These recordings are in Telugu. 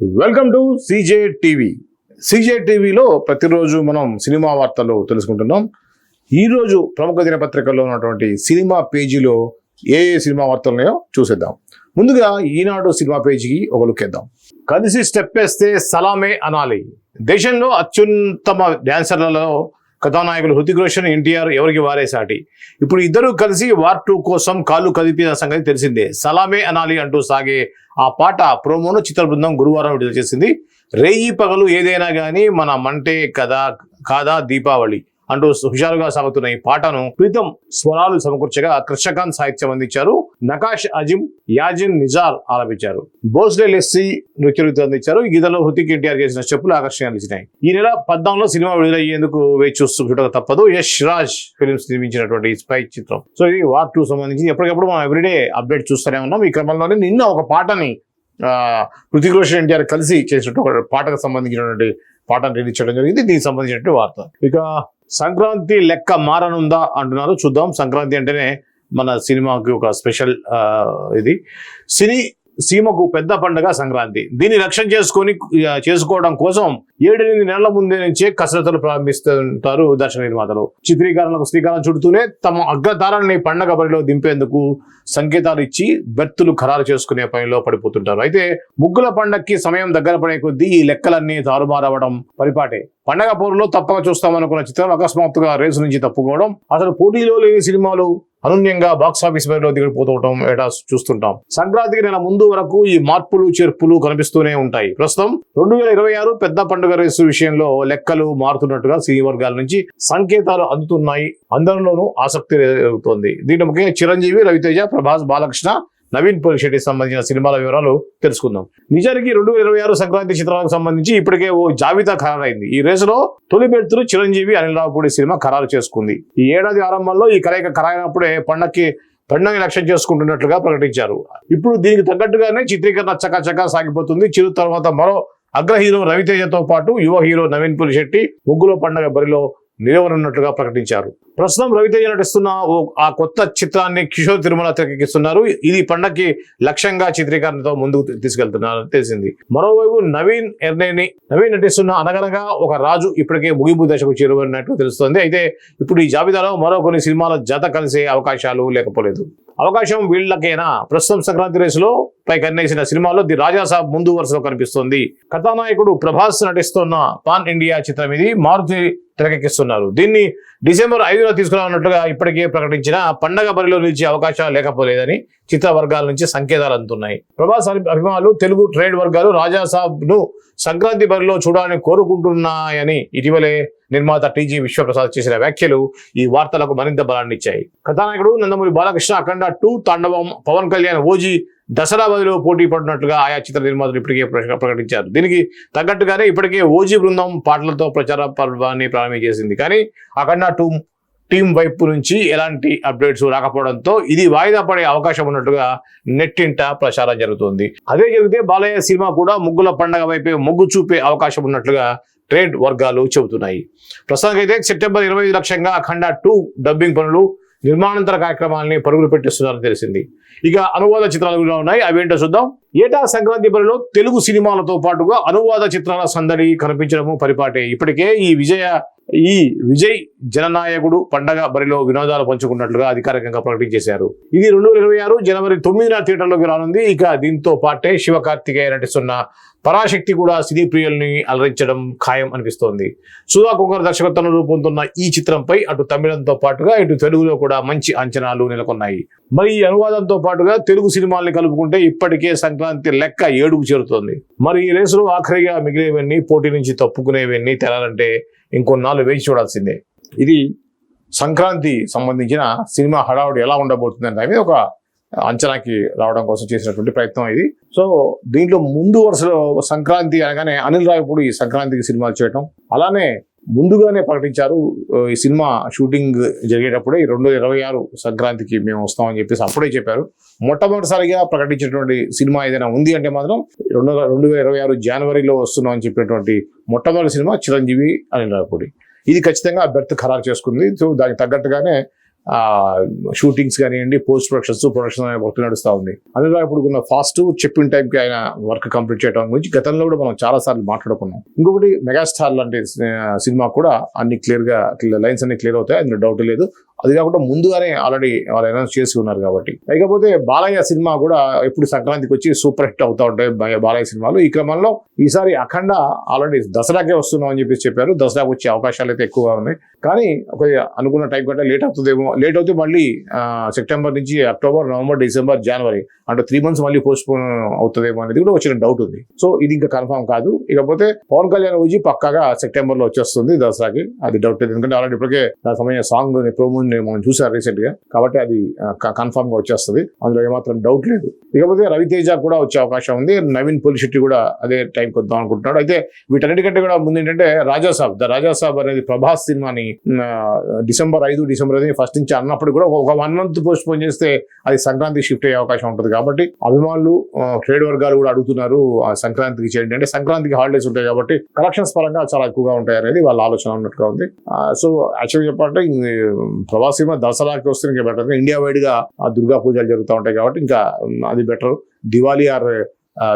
Welcome to CJ TV CJ టీవీలో ప్రతిరోజు మనం సినిమా వార్తలు తెలుసుకుంటున్నాం. ఈరోజు ప్రముఖ దినపత్రికల్లో ఉన్నటువంటి సినిమా పేజీలో ఏ ఏ సినిమా వార్తలు ఉన్నాయో చూసేద్దాం. ముందుగా ఈనాడు సినిమా పేజీకి ఒక లుక్ వేద్దాం. కలిసి స్టెప్ వేస్తే సలామే అనాలి. దేశంలో అత్యుత్తమ డ్యాన్సర్లలో కథానాయకులు హృతిక్ రోషన్ ఎన్టీఆర్ ఎవరికి వారే సాటి ఇప్పుడు ఇద్దరు కలిసి వార్ టూ కోసం కాళ్ళు కదిపిన సంగతి తెలిసిందే. సలామే అనాలి అంటూ సాగే ఆ పాట ప్రోమోను చిత్ర బృందం గురువారం విడుదల చేసింది. రేయి పగలు ఏదైనా కానీ మన మంటే కదా కాదా దీపావళి. అంటూ హుషారుగా సాగుతున్న ఈ పాటను ప్రీతం స్వరాలు సమకూర్చగా కృష్ణకాంత్ సాహిత్యం అందించారు. నకాష్ అజిమ్ యాజిన్ నిజార్ ఆలపించారు. బోస్లే లెస్సీ నృత్యరీతి అందించారు. ఈ గీతలో హృతిక్ ఎన్టీఆర్ చేసిన చెప్పులు ఆకర్షణ నిలిచినాయి. ఈ నెల పద్నాలుగులో సినిమా విడుదలయ్యేందుకు వేచి చూస్తూ చూడక తప్పదు. యష్ రాజ్ ఫిల్మ్స్ నిర్మించినటువంటి స్పై చిత్రం. సో ఇది వార్ టూ సంబంధించి ఎప్పటికప్పుడు మనం ఎవ్రీడే అప్డేట్ చూస్తూనే ఉన్నాం. ఈ క్రమంలోనే నిన్న ఒక పాటని హృతిక్ రోషన్ ఎన్టీఆర్ కలిసి చేసినట్టు ఒక పాటకు సంబంధించినటువంటి పాటను రిలీజ్ చేయడం జరిగింది. దీనికి సంబంధించినటువంటి వార్త. ఇక సంక్రాంతి లెక్క మారనుందా అంటున్నారు. చూద్దాం. సంక్రాంతి అంటేనే మన సినిమాకి ఒక స్పెషల్ ఇది. సినీ సీమకు పెద్ద పండుగ సంక్రాంతి. దీన్ని లక్ష్యం చేసుకొని చేసుకోవడం కోసం ఏడెనిమిది నెలల ముందే నుంచే కసరత్తులు ప్రారంభిస్తుంటారు దర్శన నిర్మాతలు. చిత్రీకరణకు శ్రీకారం చుడుతూనే తమ అగ్రతారాన్ని పండగ బరిలో దింపేందుకు సంకేతాలు ఇచ్చి బెర్తులు ఖరారు చేసుకునే పనిలో పడిపోతుంటారు. అయితే ముగ్గుల పండక్కి సమయం దగ్గర పడే కొద్దీ ఈ లెక్కలన్నీ తారుమారవడం పరిపాటే. పండగ పోరులో తప్పక చూస్తామనుకున్న చిత్రం అకస్మాత్తుగా రేసు నుంచి తప్పుకోవడం అసలు పోటీలో లేని సినిమాలు అనూన్యంగా బాక్స్ ఆఫీస్ బరిలో దిగిపోతుండటం ఏటా చూస్తుంటాం. సంక్రాంతికి నెల ముందు వరకు ఈ మార్పులు చేర్పులు కనిపిస్తూనే ఉంటాయి. ప్రస్తుతం రెండు వేల ఇరవై ఆరు పెద్ద పండుగ రేసు విషయంలో లెక్కలు మారుతున్నట్టుగా సినీ వర్గాల నుంచి సంకేతాలు అందుతున్నాయి. అందరిలోనూ ఆసక్తి రేగుతోంది. దీంట్లో ముఖ్యంగా చిరంజీవి రవితేజ ప్రభాస్ బాలకృష్ణ నవీన్ శెట్టి సంబంధించిన సినిమాల వివరాలు తెలుసుకుందాం. నిజానికి రెండు వేల ఇరవై ఆరు సంక్రాంతి చిత్రాలకు సంబంధించి ఇప్పటికే ఓ జాబితా ఖరారైంది. ఈ రేసులో తొలి బెర్తులు చిరంజీవి అనిల్ రావుపూడి సినిమా ఖరారు చేసుకుంది. ఈ ఏడాది ఆరంభంలో ఈ కలయిక ఖరారైనప్పుడే పండక్కి పండుగ లక్ష్యం చేసుకుంటున్నట్లుగా ప్రకటించారు. ఇప్పుడు దీనికి తగ్గట్టుగానే చిత్రీకరణ చకాచకా సాగిపోతుంది. చిరు తర్వాత మరో అగ్ర హీరో రవితేజతో పాటు యువ హీరో నవీన్ పులిశెట్టి ముగ్గులో పండగ బరిలో నిలవనున్నట్లుగా ప్రకటించారు. ప్రస్తుతం రవితేజ నటిస్తున్న ఓ ఆ కొత్త చిత్రాన్ని కిషోర్ తిరుమల తెరకెక్కిస్తున్నారు. ఇది పండగకి లక్ష్యంగా చిత్రీకరణతో ముందుకు తీసుకెళ్తున్నారని తెలిసింది. మరోవైపు నవీన్ ఎర్నేని నవీన్ నటిస్తున్న అనగనగా ఒక రాజు ఇప్పటికే ముగింపు దశకు చేరువన్నట్టు తెలుస్తోంది. అయితే ఇప్పుడు ఈ జాబితాలో మరో కొన్ని సినిమాల జత కలిసే అవకాశాలు లేకపోలేదు. అవకాశం వీళ్ళకేనా? ప్రస్తుతం సంక్రాంతి రేసులో పై కన్నేసిన సినిమాలో ది రాజాసాబ్ ముందు వరుసలో కనిపిస్తోంది. కథానాయకుడు ప్రభాస్ నటిస్తున్న పాన్ ఇండియా చిత్రం ఇది. మారుతి తెరకెక్కిస్తున్నారు. దీన్ని డిసెంబర్ ఐదులో తీసుకురానున్నట్లుగా ఇప్పటికే ప్రకటించిన పండగ బరిలో నిలిచే అవకాశాలు లేకపోలేదని చిత్ర వర్గాల నుంచి సంకేతాలు అందుతున్నాయి. ప్రభాస్ అభి- అభిమానులు తెలుగు ట్రేడ్ వర్గాలు రాజాసాబ్ను సంక్రాంతి బరిలో చూడాలని కోరుకుంటున్నాయని ఇటీవలే నిర్మాత టీజీ విశ్వప్రసాద్ చేసిన వ్యాఖ్యలు ఈ వార్తలకు మరింత బలాన్ని ఇచ్చాయి కథానాయకుడు నందమూరి బాలకృష్ణ అఖండ టూ తాండవం పవన్ కళ్యాణ్ ఓజీ దసరా బదిలో పోటీ పడినట్లుగా ఆయా చిత్ర నిర్మాతలు ఇప్పటికే ప్రకటించారు. దీనికి తగ్గట్టుగానే ఇప్పటికే ఓజీ బృందం పాటలతో ప్రచార పర్వాన్ని ప్రారంభించేసింది కానీ అఖండ టూ టీం వైపు నుంచి ఎలాంటి అప్డేట్స్ రాకపోవడంతో ఇది వాయిదా పడే అవకాశం ఉన్నట్టుగా నెట్టింట ప్రచారం జరుగుతుంది. అదే జరిగితే బాలయ్య సినిమా కూడా ముగ్గుల పండగ వైపే మొగ్గు చూపే అవకాశం ఉన్నట్లుగా ట్రేడ్ వర్గాలు చెబుతున్నాయి. ప్రస్తుతానికైతే సెప్టెంబర్ ఇరవై ఐదు లక్ష్యంగా అఖండ టూ డబ్బింగ్ పనులు నిర్మాణాంతర కార్యక్రమాలని పరుగులు పెట్టిస్తున్నారని తెలిసింది. ఇక అనువాద చిత్రాలు కూడా ఉన్నాయి. అవేంటో చూద్దాం. ఏటా సంక్రాంతి బరిలో తెలుగు సినిమాలతో పాటుగా అనువాద చిత్రాల సందడి కనిపించడము పరిపాటే. ఇప్పటికే ఈ విజయ ఈ విజయ్ జననాయకుడు పండగ బరిలో వినోదాలు పంచుకున్నట్లుగా అధికారికంగా ప్రకటించేశారు ఇది రెండు వేల ఇరవై ఆరు జనవరి తొమ్మిదిన థియేటర్లోకి రానుంది. ఇక దీంతో పాటే శివకార్తికేయ నటిస్తున్న పరాశక్తి కూడా సినీ ప్రియుల్ని అలరించడం ఖాయం అనిపిస్తోంది. సుధా కుంకర్ దర్శకత్వంలో రూపొందుతున్న ఈ చిత్రంపై అటు తమిళంతో పాటుగా ఇటు తెలుగులో కూడా మంచి అంచనాలు నెలకొన్నాయి. మరి ఈ అనువాదంతో పాటుగా తెలుగు సినిమాల్ని కలుపుకుంటే ఇప్పటికే సంక్రాంతి లెక్క ఏడుకు చేరుతోంది. మరి ఈ రేసులో ఆఖరిగా మిగిలేవన్నీ పోటీ నుంచి తప్పుకునేవన్నీ తెలాలంటే ఇంకొన్నాళ్ళు వేచి చూడాల్సిందే. ఇది సంక్రాంతి సంబంధించిన సినిమా హడావుడి ఎలా ఉండబోతుంది అంటే ఒక అంచనాకి రావడం కోసం చేసినటువంటి ప్రయత్నం ఇది. సో దీంట్లో ముందు వరుసలో సంక్రాంతి అనగానే అనిల్ రావిపూడి ఈ సంక్రాంతికి సినిమాలు చేయటం అలానే ముందుగానే ప్రకటించారు. ఈ సినిమా షూటింగ్ జరిగేటప్పుడే ఈ రెండు వేల ఇరవై ఆరు సంక్రాంతికి మేము వస్తామని చెప్పేసి అప్పుడే చెప్పారు. మొట్టమొదటిసారిగా ప్రకటించినటువంటి సినిమా ఏదైనా ఉంది అంటే మాత్రం రెండు రెండు వేల ఇరవై ఆరు జనవరిలో వస్తున్నాం అని చెప్పినటువంటి మొట్టమొదటి సినిమా చిరంజీవి అనిల్ రావిపూడి ఇది ఖచ్చితంగా బెర్త్ ఖరారు చేసుకుంది. సో దానికి తగ్గట్టుగానే షూటింగ్స్ కానివ్వండి పోస్ట్ ప్రొడక్షన్స్ ప్రొడక్షన్ అనే వర్క్ నడుస్తూ ఉంది. అందులో ఇప్పుడు ఉన్న ఫాస్ట్ చెప్పిన టైంకి ఆయన వర్క్ కంప్లీట్ చేయడం గురించి గతంలో కూడా మనం చాలా సార్లు మాట్లాడుకున్నాం. ఇంకొకటి మెగాస్టార్ లాంటి సినిమా కూడా అన్ని క్లియర్గా లైన్స్ అన్ని క్లియర్ అవుతాయి అందులో డౌట్ లేదు. అది కాకుండా ముందుగానే ఆల్రెడీ వాళ్ళు అనౌన్స్ చేసి ఉన్నారు కాబట్టి. లేకపోతే బాలయ్య సినిమా కూడా ఎప్పుడు సంక్రాంతికి వచ్చి సూపర్ హిట్ అవుతా ఉంటాయి బాలయ్య సినిమాలు. ఈ క్రమంలో ఈసారి అఖండ ఆల్రెడీ దసరాకే వస్తున్నాం అని చెప్పేసి చెప్పారు. దసరాకు వచ్చే అవకాశాలు అయితే ఎక్కువగా ఉన్నాయి. కానీ ఒక అనుకున్న టైం కంటే లేట్ అవుతుందేమో లేట్ అవుతే మళ్ళీ సెప్టెంబర్ నుంచి అక్టోబర్ నవంబర్ డిసెంబర్ జనవరి అంటే త్రీ మంత్స్ మళ్ళీ పోస్ట్పోన్ అవుతుందేమో అనేది కూడా వచ్చిన డౌట్ ఉంది. సో ఇది ఇంకా కన్ఫర్మ్ కాదు. ఇకపోతే పవన్ కళ్యాణ్ వచ్చి పక్కాగా సెప్టెంబర్లో వచ్చేస్తుంది దసరాకి. అది డౌట్ లేదు. ఎందుకంటే ఆల్రెడీ ఇప్పటికే దాని సమయం సాంగ్ ప్రోమో మనం చూసారు రీసెంట్గా. కాబట్టి అది కన్ఫర్మ్గా వచ్చేస్తుంది. అందులో ఏమాత్రం డౌట్ లేదు. ఇకపోతే రవితేజ కూడా వచ్చే అవకాశం ఉంది. నవీన్ పులిశెట్టి కూడా అదే టైంకి వద్దాం అనుకుంటున్నాడు. అయితే వీటన్నిటికంటే కూడా ముందు ఏంటంటే రాజాసాబ్. ద రాజాసాబ్ అనేది ప్రభాస్ సినిమాని డిసెంబర్ ఐదు డిసెంబర్ ఐదు ఫస్ట్ నుంచి అన్నప్పుడు కూడా ఒక వన్ మంత్ పోస్ట్ పోన్ చేస్తే అది సంక్రాంతి షిఫ్ట్ అయ్యే అవకాశం ఉంటుంది. కాబట్టి అభిమానులు ట్రేడ్ వర్గాలు కూడా అడుగుతున్నారు ఆ సంక్రాంతికి చేయండి అంటే సంక్రాంతికి హాలిడేస్ ఉంటాయి కాబట్టి కలెక్షన్స్ పరంగా చాలా ఎక్కువగా ఉంటాయి అనేది వాళ్ళ ఆలోచన ఉన్నట్టుగా ఉంది. సో యాక్చువల్గా చెప్పాలంటే ఈ ప్రభాస్ సినిమా దసరాకి వస్తే ఇంకా బెటర్ ఇండియా వైడ్గా ఆ దుర్గా పూజలు జరుగుతూ ఉంటాయి కాబట్టి ఇంకా అది బెటర్ దివాళీ ఆర్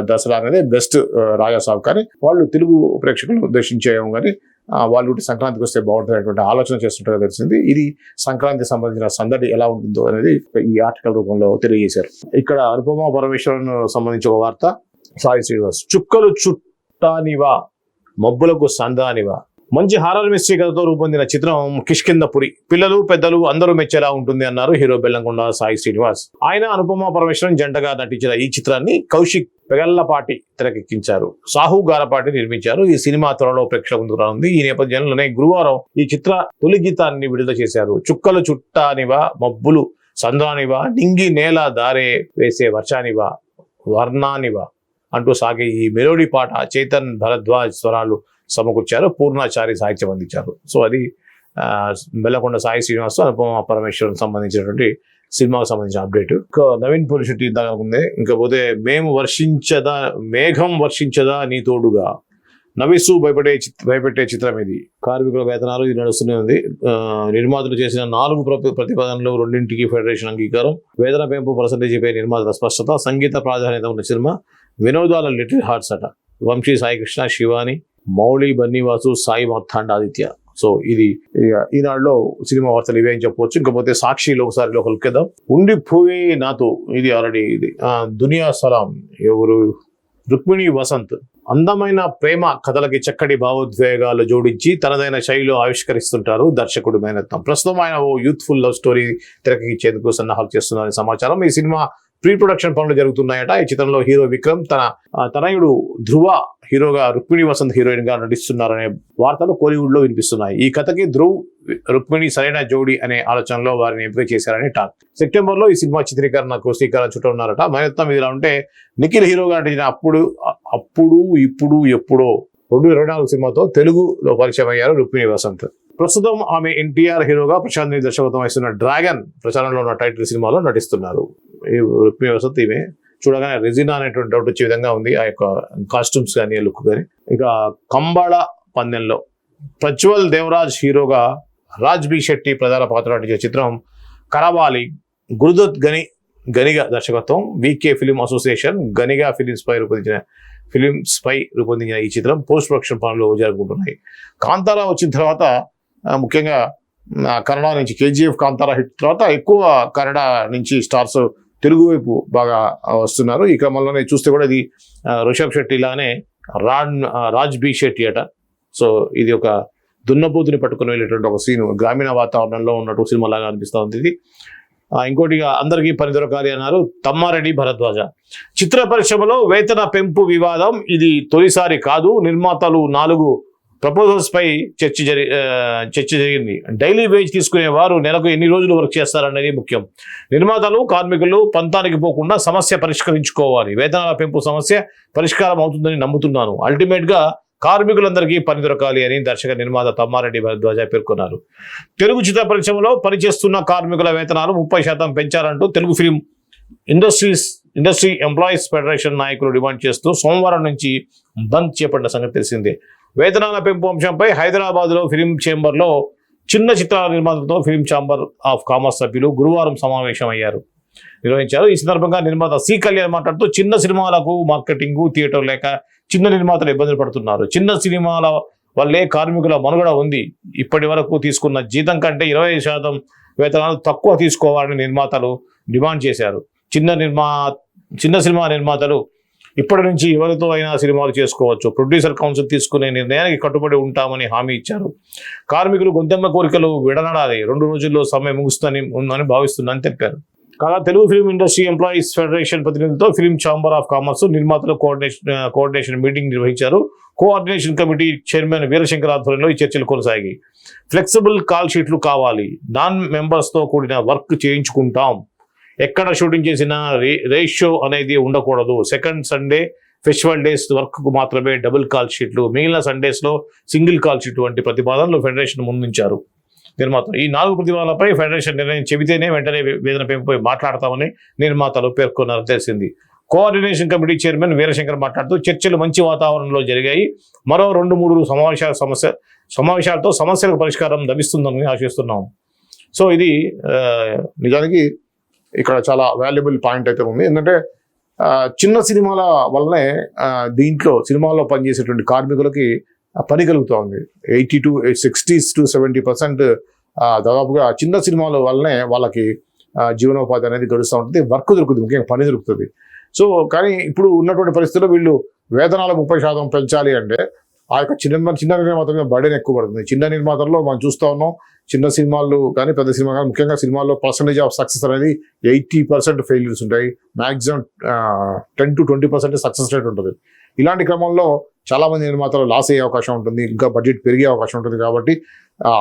దసరా అనేది బెస్ట్ రాజాసాబ్. కానీ వాళ్ళు తెలుగు ప్రేక్షకులను ఉద్దేశించేయం కానీ వాళ్ళు కూడా సంక్రాంతికి వస్తే బాగుంటుంది ఆలోచన చేస్తుంటారో తెలిసింది. ఇది సంక్రాంతికి సంబంధించిన సందడి ఎలా ఉంటుందో అనేది ఈ ఆర్టికల్ రూపంలో తెలియజేశారు. ఇక్కడ అనుపమ పరమేశ్వరన్ సంబంధించి ఒక వార్త. సాయి శ్రీనివాస్ చుక్కలు చుట్టానివా మబ్బులకు సందానివా మంచి హారర్ మిస్ట్రీ కథతో రూపొందిన చిత్రం కిష్కిందపురి పిల్లలు పెద్దలు అందరూ మెచ్చేలా ఉంటుంది అన్నారు హీరో బెల్లంకొండ సాయి శ్రీనివాస్. ఆయన అనుపమ పరమేశ్వరన్ జంటగా నటించిన ఈ చిత్రాన్ని కౌశిక్ పెగల్లపాటి తెరకెక్కించారు. సాహు గారపాటి నిర్మించారు. ఈ సినిమా త్వరలో ప్రేక్షకుల ముందుకు రానుంది. ఈ నేపథ్యంలోనే గురువారం ఈ చిత్ర తొలి గీతాన్ని విడుదల చేశారు. చుక్కలు చుట్టానివా మబ్బులు సంద్రానివా నింగి నేల దారే వేసే వర్షానివా వర్ణానివా అంటూ సాగే ఈ మెలోడీ పాట చైతన్ భరద్వాజ్ స్వరాలు సమకూర్చారు పూర్ణాచారి సాహిత్యం అందించారు. సో అది బెల్లకొండ సాయి శ్రీనివాస్ అనుపమ పరమేశ్వరం సంబంధించినటువంటి సినిమాకు సంబంధించిన అప్డేట్. ఇంకా నవీన్ పురుషుటి ఇందాక ఉంది ఇంకపోతే మేము వర్షించదా మేఘం వర్షించదా నీ తోడుగా? నవిసు భయపడే భయపెట్టే చిత్రం ఇది. కార్మికుల వేతనాలు ఇది నడుస్తూనే ఉంది. నిర్మాతలు చేసిన నాలుగు ప్రతిపాదనలు రెండింటికి ఫెడరేషన్ అంగీకారం. వేతన పెంపు పర్సంటేజీపై నిర్మాతల స్పష్టత సంగీత ప్రాధాన్యత ఉన్న సినిమా వినోదాల లిటిల్ హార్ట్స్ అట. వంశీ సాయికృష్ణ శివాని మౌళి బన్నీవాసు సాయి మార్తాండాదిత్య సో ఇది ఈనాడులో సినిమా వార్తలు ఇవే అని చెప్పవచ్చు ఇంకపోతే సాక్షిలో ఒకసారి లోకలికేద్దాం ఉండిపోయే నాతో ఇది ఆల్రెడీ ఇది. దునియా సలాం ఎవరు? రుక్మిణి వసంత్. అందమైన ప్రేమ కథలకి చక్కటి భావోద్వేగాలు జోడించి తనదైన శైలిలో ఆవిష్కరిస్తుంటారు దర్శకుడు మేనత్నం ప్రస్తుతం ఆయన ఓ యూత్ఫుల్ లవ్ స్టోరీ తెరకెక్కించేందుకు సన్నాహాలు చేస్తున్నారని సమాచారం. ఈ సినిమా ప్రీ ప్రొడక్షన్ పనులు జరుగుతున్నాయట. ఈ చిత్రంలో హీరో విక్రమ్ తన తనయుడు ధ్రువ హీరోగా రుక్మిణి వసంత్ హీరోయిన్గా నటిస్తున్నారనే వార్తలు కోలీవుడ్లో వినిపిస్తున్నాయి. ఈ కథకి ధ్రువ్ రుక్మిణి సరైన జోడి అనే ఆలోచనలో వారిని ఎంపిక చేశారని టాక్. సెప్టెంబర్లో ఈ సినిమా చిత్రీకరణకు శ్రీకారం చుట్టూ ఉన్నారట. మరిత్తం ఇదిలా ఉంటే నిఖిల్ హీరోగా నటించిన అప్పుడు అప్పుడు ఇప్పుడు ఎప్పుడో రెండు ఇరవై నాలుగు సినిమాతో తెలుగులో పరిచయం అయ్యారు రుక్మిణి వసంత్. ప్రస్తుతం ఆమె ఎన్టీఆర్ హీరోగా ప్రశాంత్ దర్శకత్వం వహిస్తున్న డ్రాగన్ ప్రచారంలో ఉన్న టైటిల్ సినిమాలో నటిస్తున్నారు. వసతి చూడగానే రెజినా అనేటువంటి డౌట్ వచ్చే విధంగా ఉంది. ఆ యొక్క కాస్ట్యూమ్స్ కానీ లుక్ కానీ ఇక కంబళ పందెంలో ప్రజ్వల్ దేవరాజ్ హీరోగా రాజ్ బి శెట్టి ప్రధాన పాత్ర నటించే చిత్రం కరవాలి గురుదత్ గని గనిగా దర్శకత్వం వికే ఫిలిం అసోసియేషన్ గనిగా ఫిలిమ్స్ పై రూపొందించిన ఫిలిమ్స్ పై రూపొందించిన ఈ చిత్రం పోస్ట్ ప్రొడక్షన్ పనులు జరుగుతున్నాయి. కాంతారా వచ్చిన తర్వాత ముఖ్యంగా కన్నడ నుంచి కేజీఎఫ్ కాంతారా హిట్ తర్వాత ఎక్కువ కన్నడ నుంచి స్టార్స్ తెలుగు వైపు బాగా వస్తున్నారు. ఈ క్రమంలోనే చూస్తే కూడా ఇది రిషబ్ శెట్టి లానే రాన్ రాజ్ బి శెట్టి అట. సో ఇది ఒక దున్నపోతుని పట్టుకుని వెళ్ళేటువంటి ఒక సీన్. గ్రామీణ వాతావరణంలో ఉన్నట్టు సినిమా లాగా అనిపిస్తూ ఉంది ఇది. ఇంకోటి అందరికీ పని దొరకాలి అన్నారు తమ్మారెడ్డి భరద్వాజ. చిత్ర పరిశ్రమలో వేతన పెంపు వివాదం ఇది తొలిసారి కాదు. నిర్మాతలు నాలుగు ప్రపోజల్స్పై చర్చ జరి చర్చ జరిగింది. డైలీ వేజ్ తీసుకునే వారు నెలకు ఎన్ని రోజులు వర్క్ చేస్తారనేది ముఖ్యం. నిర్మాతలు కార్మికులు పంతానికి పోకుండా సమస్య పరిష్కరించుకోవాలి. వేతనాల పెంపు సమస్య పరిష్కారం అవుతుందని నమ్ముతున్నాను. అల్టిమేట్గా కార్మికులందరికీ పని దొరకాలి అని దర్శక నిర్మాత తమ్మారెడ్డి భరద్వాజ పేర్కొన్నారు. తెలుగు చిత్ర పరిశ్రమలో పనిచేస్తున్న కార్మికుల వేతనాలు ముప్పై శాతం పెంచాలంటూ Telugu film industries industry employees federation నాయకులు డిమాండ్ చేస్తూ సోమవారం నుంచి బంద్ చేపట్టిన సంగతి తెలిసిందే. వేతనాల పెంపు అంశంపై హైదరాబాద్లో ఫిలిం చేంబర్లో చిన్న చిత్రాల నిర్మాతలతో ఫిలిం ఛాంబర్ ఆఫ్ కామర్స్ సభ్యులు గురువారం సమావేశమయ్యారు. నిర్వహించారు. ఈ సందర్భంగా నిర్మాత సి కళ్యాణ్ మాట్లాడుతూ చిన్న సినిమాలకు మార్కెటింగ్ థియేటర్ లేక చిన్న నిర్మాతలు ఇబ్బందులు పడుతున్నారు. చిన్న సినిమాల వల్లే కార్మికుల మనుగడ ఉంది. ఇప్పటి వరకు తీసుకున్న జీతం కంటే ఇరవై శాతం వేతనాలు తక్కువ తీసుకోవాలని నిర్మాతలు డిమాండ్ చేశారు. చిన్న నిర్మా చిన్న సినిమా నిర్మాతలు ఇప్పటి నుంచి ఎవరితో అయినా సినిమాలు చేసుకోవచ్చు. ప్రొడ్యూసర్ కౌన్సిల్ తీసుకునే నిర్ణయానికి కట్టుబడి ఉంటామని హామీ ఇచ్చారు. కార్మికులు గొంతెమ్మ కోరికలు విడనడాలి. రెండు రోజుల్లో సమయం ముగుస్తుందని ఉందని భావిస్తుందని తెలిపారు కాగా Telugu film industry employees federation ప్రతినిధులతో ఫిల్మ్ ఛాంబర్ ఆఫ్ కామర్స్ నిర్మాతల కోఆర్డినేషన్ కోఆర్డినేషన్ మీటింగ్ నిర్వహించారు. కోఆర్డినేషన్ కమిటీ చైర్మన్ వీరశంకర్ ఆధ్వర్యంలో ఈ చర్చలు కొనసాగాయి. ఫ్లెక్సిబుల్ కాల్ షీట్లు కావాలి. నాన్ మెంబర్స్తో కూడిన వర్క్ చేయించుకుంటాం. ఎక్కడ షూటింగ్ చేసినా రే రేషియో అనేది ఉండకూడదు. సెకండ్ సండే ఫెస్టివల్ డేస్ వర్క్కు మాత్రమే డబుల్ కాల్ షీట్లు. మిగిలిన సండేస్లో సింగిల్ కాల్ షీట్ వంటి ప్రతిపాదనలు ఫెడరేషన్ ముందుంచారు. నిర్మాత ఈ నాలుగు ప్రతిపాదనలపై ఫెడరేషన్ నిర్ణయం చెబితేనే వెంటనే వేదన పెంపుపై మాట్లాడతామని నిర్మాతలు పేర్కొన్నారు. తెలిసింది. కోఆర్డినేషన్ కమిటీ చైర్మన్ వీరశంకర్ మాట్లాడుతూ చర్చలు మంచి వాతావరణంలో జరిగాయి. మరో రెండు మూడు సమావేశాల సమస్య సమావేశాలతో సమస్యలకు పరిష్కారం లభిస్తుందని ఆశిస్తున్నాం. సో ఇది నిజానికి ఇక్కడ చాలా వాల్యుబుల్ పాయింట్ అయితే ఉంది. ఎందుకంటే చిన్న సినిమాల వల్లనే దీంట్లో సినిమాల్లో పనిచేసేటువంటి కార్మికులకి పని కలుగుతూ ఉంది. Eighty to sixties to seventy percent దాదాపుగా చిన్న సినిమాల వల్లనే వాళ్ళకి జీవనోపాధి అనేది గడుస్తూ ఉంటుంది. వర్క్ దొరుకుతుంది ముఖ్యంగా పని దొరుకుతుంది. సో కానీ ఇప్పుడు ఉన్నటువంటి పరిస్థితుల్లో వీళ్ళు వేతనాలు ముప్పై శాతం పెంచాలి అంటే ఆ యొక్క చిన్న చిన్న నిర్మాత మీద బర్డెన్ ఎక్కువ పడుతుంది. చిన్న నిర్మాతల్లో మనం చూస్తూ ఉన్నాం చిన్న సినిమాలు కానీ పెద్ద సినిమా కానీ ముఖ్యంగా సినిమాల్లో పర్సంటేజ్ ఆఫ్ సక్సెస్ అనేది ఎయిటీ పర్సెంట్ ఫెయిల్యూర్స్ ఉంటాయి. Maximum ten to twenty percent success rate ఉంటుంది. ఇలాంటి క్రమంలో చాలామంది నిర్మాతలు లాస్ అయ్యే అవకాశం ఉంటుంది ఇంకా బడ్జెట్ పెరిగే అవకాశం ఉంటుంది కాబట్టి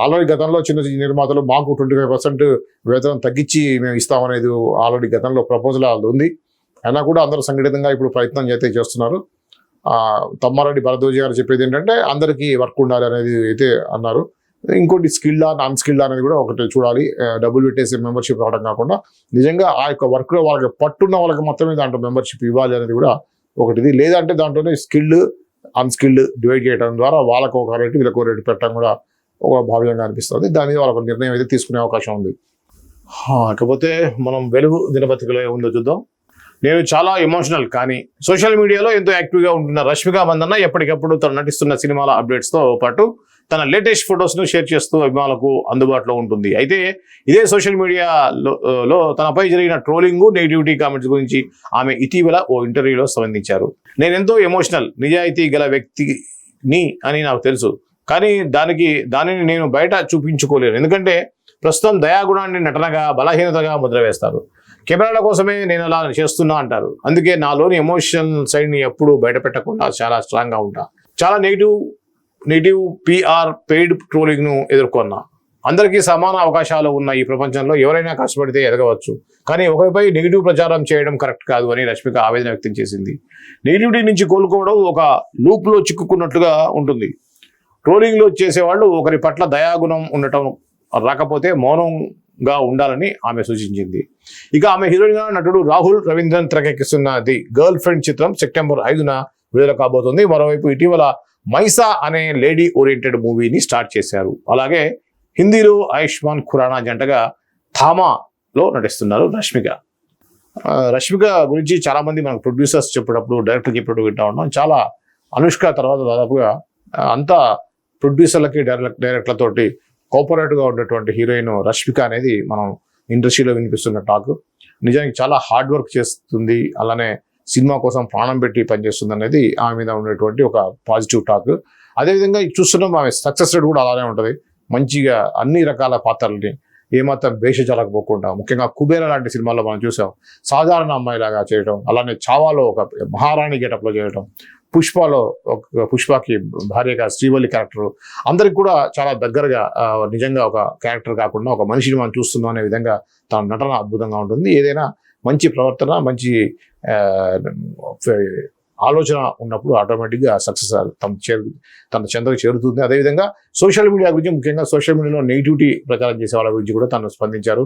ఆల్రెడీ గతంలో చిన్న చిన్న నిర్మాతలు మాకు ట్వంటీ ఫైవ్ పర్సెంట్ వేతనం తగ్గించి మేము ఇస్తామనేది ఆల్రెడీ గతంలో ప్రపోజల్ ఉంది. అయినా కూడా అందరూ సంఘటితంగా ఇప్పుడు ప్రయత్నం అయితే చేస్తున్నారు. తమ్మారెడ్డి భరద్వాజ గారు చెప్పేది ఏంటంటే అందరికీ వర్క్ ఉండాలి అనేది అయితే అన్నారు. ఇంకోటి స్కిల్డ్ నాన్ స్కిల్డ్ అనేది కూడా ఒకటి చూడాలి. డబ్బులు పెట్టేసి మెంబర్షిప్ రావడం కాకుండా నిజంగా ఆ యొక్క వర్క్లో వాళ్ళకి పట్టున్న వాళ్ళకి మాత్రమే దాంట్లో మెంబర్షిప్ ఇవ్వాలి అనేది కూడా ఒకటిది. లేదంటే దాంట్లోనే స్కిల్డ్ అన్స్కిల్డ్ డివైడ్ చేయడం ద్వారా వాళ్ళకు ఒక రేటు వీళ్ళకు ఒక రేటు పెట్టడం కూడా ఒక భావ్యంగా అనిపిస్తుంది. దాని మీద వాళ్ళకు నిర్ణయం అయితే తీసుకునే అవకాశం ఉంది. కాకపోతే మనం వెలుగు దినపత్రికలో ఏముందో చూద్దాం. నేను చాలా ఎమోషనల్ కానీ సోషల్ మీడియాలో ఎంతో యాక్టివ్గా ఉంటున్న రష్మిక మందన్న ఎప్పటికప్పుడు తను నటిస్తున్న సినిమాల అప్డేట్స్తో పాటు తన లేటెస్ట్ ఫొటోస్ను షేర్ చేస్తూ అభిమానులకు అందుబాటులో ఉంటుంది. అయితే ఇదే సోషల్ మీడియాలో తనపై జరిగిన ట్రోలింగ్ నెగిటివిటీ కామెంట్స్ గురించి ఆమె ఇటీవల ఓ ఇంటర్వ్యూలో స్పందించారు. నేను ఎంతో ఎమోషనల్ నిజాయితీ గల వ్యక్తిని అని నాకు తెలుసు. కానీ దానికి దానిని నేను బయట చూపించుకోలేను. ఎందుకంటే ప్రస్తుతం దయాగుణాన్ని నటనగా బలహీనతగా ముద్ర వేస్తారు. కెమెరాల కోసమే నేను అలా చేస్తున్నా అంటారు. అందుకే నాలోని ఎమోషన్ సైడ్ని ఎప్పుడూ బయటపెట్టకుండా చాలా స్ట్రాంగ్గా ఉంటా. చాలా నెగిటివ్ నెగిటివ్ పిఆర్ పెయిడ్ ట్రోలింగ్ను ఎదుర్కొన్నా. అందరికీ సమాన అవకాశాలు ఉన్న ఈ ప్రపంచంలో ఎవరైనా కష్టపడితే ఎదగవచ్చు. కానీ ఒకరిపై నెగిటివ్ ప్రచారం చేయడం కరెక్ట్ కాదు అని రష్మిక ఆవేదన వ్యక్తం చేసింది. నెగిటివిటీ నుంచి కోలుకోవడం ఒక లూప్లో చిక్కుకున్నట్లుగా ఉంటుంది. ట్రోలింగ్లో చేసేవాళ్ళు ఒకరి పట్ల దయాగుణం ఉండటం రాకపోతే మౌనం గా ఉండాలని ఆమె సూచించింది. ఇక ఆమె హీరోయిన్గా నటుడు రాహుల్ రవీంద్రన్ తెరకెక్కిస్తున్న ది గర్ల్ ఫ్రెండ్ చిత్రం సెప్టెంబర్ ఐదున విడుదల కాబోతుంది. మరోవైపు ఇటీవల మైసా అనే లేడీ ఓరియంటెడ్ మూవీని స్టార్ట్ చేశారు. అలాగే హిందీలో ఆయుష్మాన్ ఖురానా జంటగా థామాలో నటిస్తున్నారు రష్మిక. రష్మిక గురించి చాలామంది మనకు ప్రొడ్యూసర్స్ చెప్పేటప్పుడు డైరెక్టర్ చెప్పేటప్పుడు వింటా ఉన్నాం. చాలా అనుష్క తర్వాత దాదాపుగా అంతా ప్రొడ్యూసర్లకి డైరెక్ట్ డైరెక్టర్లతోటి కోఆపరేటివ్గా ఉన్నటువంటి హీరోయిన్ రష్మిక అనేది మనం ఇండస్ట్రీలో వినిపిస్తున్న టాక్. నిజానికి చాలా హార్డ్ వర్క్ చేస్తుంది. అలానే సినిమా కోసం ప్రాణం పెట్టి పనిచేస్తుంది అనేది ఆమె మీద ఉండేటువంటి ఒక పాజిటివ్ టాక్ అదేవిధంగా ఇది చూస్తున్నాం ఆమె సక్సెస్ రేట్ కూడా అలానే ఉంటుంది. మంచిగా అన్ని రకాల పాత్రల్ని ఏమాత్రం భేషజాలకపోకుండా ముఖ్యంగా కుబేర లాంటి సినిమాల్లో మనం చూసాం. సాధారణ అమ్మాయిలాగా చేయడం అలానే చావాలో ఒక మహారాణి గెటప్లో చేయడం పుష్పలో ఒక పుష్పకి భార్యగా శ్రీవల్లి క్యారెక్టర్ అందరికి కూడా చాలా దగ్గరగా నిజంగా ఒక క్యారెక్టర్ కాకుండా ఒక మనిషిని మనం చూస్తున్నాం అనే విధంగా తన నటన అద్భుతంగా ఉంటుంది. ఏదైనా మంచి ప్రవర్తన మంచి ఆలోచన ఉన్నప్పుడు ఆటోమేటిక్గా సక్సెస్ తమ చేరు తన చెందకు చేరుతుంది. అదేవిధంగా సోషల్ మీడియా గురించి ముఖ్యంగా సోషల్ మీడియాలో నెగిటివిటీ ప్రచారం చేసే వాళ్ళ గురించి కూడా తను స్పందించారు.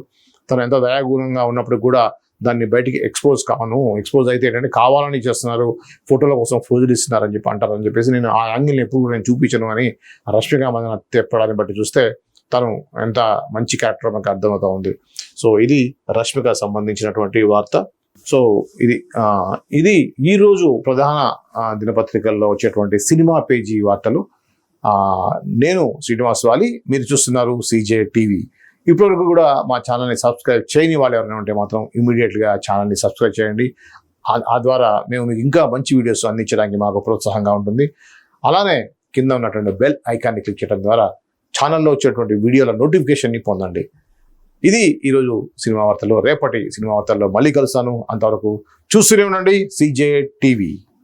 తను ఎంతో దయాగుణంగా ఉన్నప్పుడు కూడా దాన్ని బయటికి ఎక్స్పోజ్ కాను. ఎక్స్పోజ్ అయితే ఏంటంటే కావాలని చేస్తున్నారు ఫోటోల కోసం ఫోజులు ఇస్తున్నారని చెప్పి అంటారు అని చెప్పేసి నేను ఆ యాంగిల్ని ఎప్పుడు నేను చూపించను అని రష్మిక మందన తెప్పడాన్ని బట్టి చూస్తే తను ఎంత మంచి క్యారెక్టర్ మనకు అర్థమవుతా ఉంది. సో ఇది రష్మిక సంబంధించినటువంటి వార్త. సో ఇది ఇది ఈరోజు ప్రధాన దినపత్రికల్లో వచ్చేటువంటి సినిమా పేజీ వార్తలు. నేను శ్రీనివాస్ వాలి మీరు చూస్తున్నారు సీజే టీవీ ఇప్పటివరకు కూడా మా ఛానల్ని సబ్స్క్రైబ్ చేయని వాళ్ళు ఎవరైనా ఉంటే మాత్రం ఇమీడియట్గా ఛానల్ని సబ్స్క్రైబ్ చేయండి. ఆ- ద్వారా మేము మీకు ఇంకా మంచి వీడియోస్ అందించడానికి మాకు ప్రోత్సాహంగా ఉంటుంది. అలానే కింద ఉన్నటువంటి బెల్ ఐకాన్ని క్లిక్ చేయడం ద్వారా ఛానల్లో వచ్చేటువంటి వీడియోల నోటిఫికేషన్ని పొందండి. ఇది ఈరోజు సినిమా వార్తలు రేపటి సినిమా వార్తల్లో మళ్ళీ కలుస్తాను. అంతవరకు చూస్తూనే ఉండండి. CJ TV